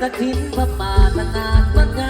กระถินพระป่าตนาดวัด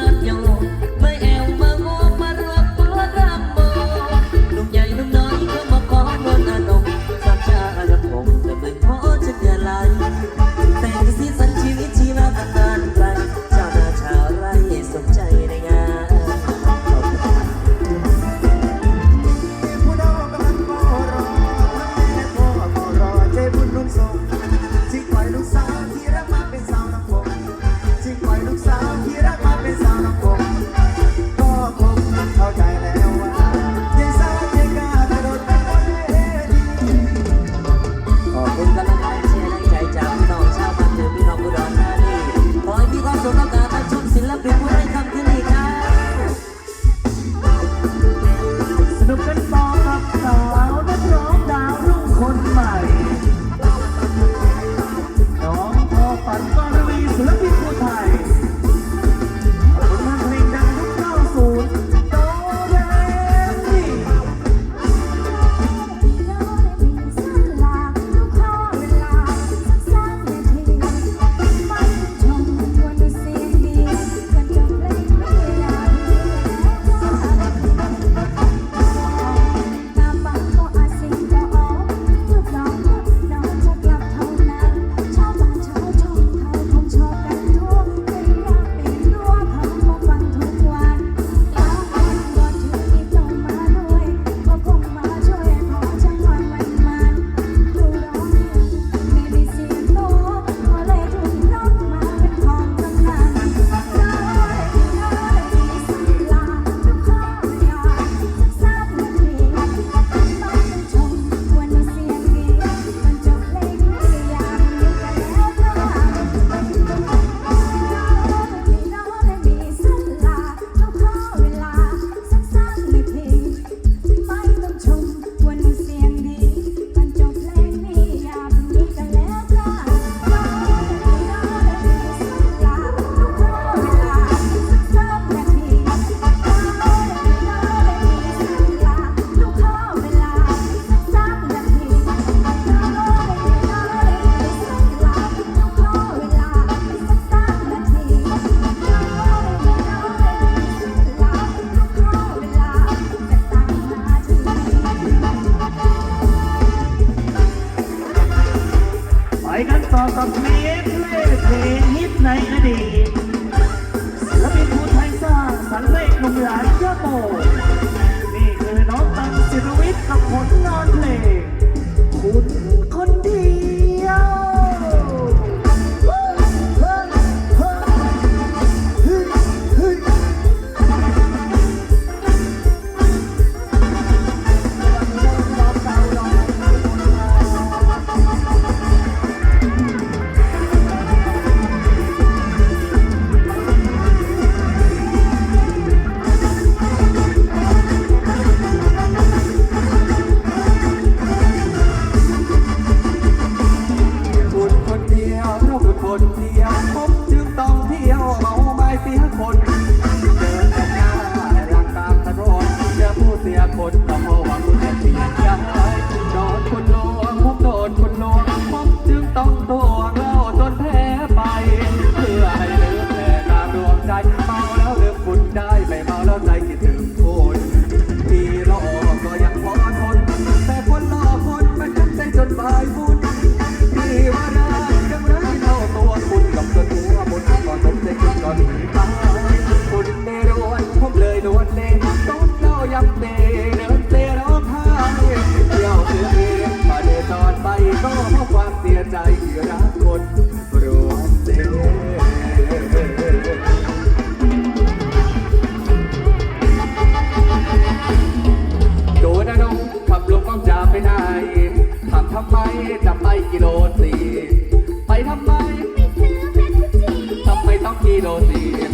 Bye.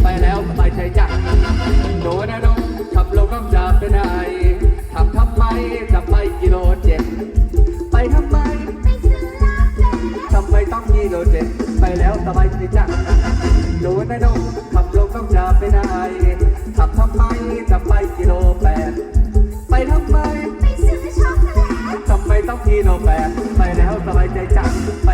ไปแล้วสบายใจจังโดนะโดขับลงน้องจะเป็นไอขับทำไมจับไปกิโลเจ็ดไปทำไมทำไมต้องกิโลเจ็ดไปแล้วสบายใจจังโดนะโดขับลงน้องจะเป็นไอขับทำไมจับไปกิโลแปดไปทำไมทำไมต้องกิโลแปดไปแล้วสบายใจจังไป